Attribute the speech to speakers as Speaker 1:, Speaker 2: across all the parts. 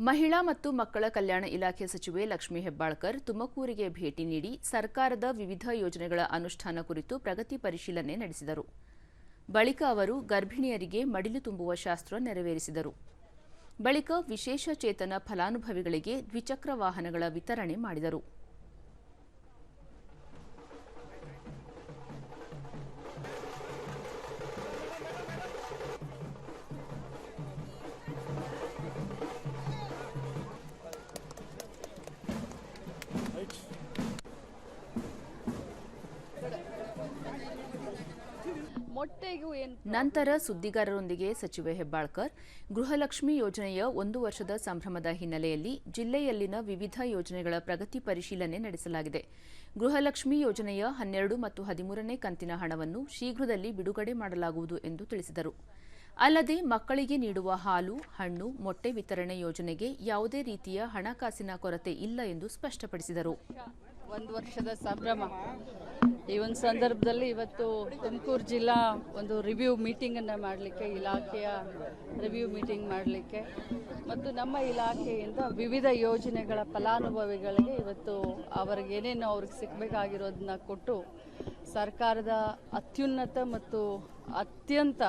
Speaker 1: ಮಹಿಳಾ ಮತ್ತು ಮಕ್ಕಳ ಕಲ್ಯಾಣ ಇಲಾಖೆ ಸಚಿವೆ ಲಕ್ಷ್ಮೀ ಹೆಬ್ಬಾಳ್ಕರ್ ತುಮಕೂರಿಗೆ ಭೇಟಿ ನೀಡಿ ಸರ್ಕಾರದ ವಿವಿಧ ಯೋಜನೆಗಳ ಅನುಷ್ಠಾನ ಕುರಿತು ಪ್ರಗತಿ ಪರಿಶೀಲನೆ ನಡೆಸಿದರು. ಬಳಿಕ ಅವರು ಗರ್ಭಿಣಿಯರಿಗೆ ಮಡಿಲು ತುಂಬುವ ಶಾಸ್ತ್ರ ನೆರವೇರಿಸಿದರು. ಬಳಿಕ ವಿಶೇಷ ಚೇತನ ಫಲಾನುಭವಿಗಳಿಗೆ ದ್ವಿಚಕ್ರ ವಾಹನಗಳ ವಿತರಣೆ ಮಾಡಿದರು. ನಂತರ ಸುದ್ದಿಗಾರರೊಂದಿಗೆ ಸಚಿವೆ ಹೆಬ್ಬಾಳ್ಕರ್. ಗೃಹಲಕ್ಷ್ಮಿ ಯೋಜನೆಯ ಒಂದು ವರ್ಷದ ಸಂಭ್ರಮದ ಹಿನ್ನೆಲೆಯಲ್ಲಿ ಜಿಲ್ಲೆಯಲ್ಲಿನ ವಿವಿಧ ಯೋಜನೆಗಳ ಪ್ರಗತಿ ಪರಿಶೀಲನೆ ನಡೆಸಲಾಗಿದೆ. ಗೃಹಲಕ್ಷ್ಮಿ ಯೋಜನೆಯ ಹನ್ನೆರಡು ಮತ್ತು ಹದಿಮೂರನೇ ಕಂತಿನ ಹಣವನ್ನು ಶೀಘ್ರದಲ್ಲಿ ಬಿಡುಗಡೆ ಮಾಡಲಾಗುವುದು ಎಂದು ತಿಳಿಸಿದರು. ಅಲ್ಲದೆ ಮಕ್ಕಳಿಗೆ ನೀಡುವ ಹಾಲು ಹಣ್ಣು ಮೊಟ್ಟೆ ವಿತರಣೆ ಯೋಜನೆಗೆ ಯಾವುದೇ ರೀತಿಯ ಹಣಕಾಸಿನ ಕೊರತೆ ಇಲ್ಲ ಎಂದು ಸ್ಪಷ್ಟಪಡಿಸಿದರು.
Speaker 2: ಒಂದು ವರ್ಷದ ಸಂಭ್ರಮ. ಈ ಒಂದು ಸಂದರ್ಭದಲ್ಲಿ ಇವತ್ತು ತುಮಕೂರು ಜಿಲ್ಲಾ ಒಂದು ರಿವ್ಯೂ ಮೀಟಿಂಗನ್ನು ಮಾಡಲಿಕ್ಕೆ, ಇಲಾಖೆಯ ರಿವ್ಯೂ ಮೀಟಿಂಗ್ ಮಾಡಲಿಕ್ಕೆ ಮತ್ತು ನಮ್ಮ ಇಲಾಖೆಯಿಂದ ವಿವಿಧ ಯೋಜನೆಗಳ ಫಲಾನುಭವಿಗಳಿಗೆ ಇವತ್ತು ಅವ್ರಿಗೆ ಏನೇನು ಅವ್ರಿಗೆ ಸಿಗಬೇಕಾಗಿರೋದನ್ನ ಕೊಟ್ಟು ಸರ್ಕಾರದ ಅತ್ಯುನ್ನತ ಮತ್ತು ಅತ್ಯಂತ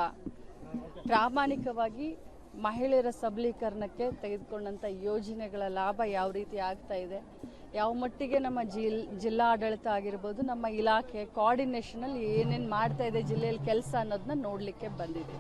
Speaker 2: ಪ್ರಾಮಾಣಿಕವಾಗಿ ಮಹಿಳೆಯರ ಸಬಲೀಕರಣಕ್ಕೆ ತೆಗೆದುಕೊಂಡಂಥ ಯೋಜನೆಗಳ ಲಾಭ ಯಾವ ರೀತಿ ಆಗ್ತಾ ಇದೆ ಯಾವ ಮಟ್ಟಿಗೆ ನಮ್ಮ ಜಿಲ್, ಜಿಲ್ಲಾಡಳಿತ ಆಗಿರ್ಬೋದು, ನಮ್ಮ ಇಲಾಖೆ ಕೋಆರ್ಡಿನೇಷನಲ್ಲಿ ಏನೇನು ಮಾಡ್ತಾ ಇದೆ ಜಿಲ್ಲೆಯಲ್ಲಿ ಕೆಲಸ ಅನ್ನೋದನ್ನ ನೋಡಲಿಕ್ಕೆ ಬಂದಿದೆ.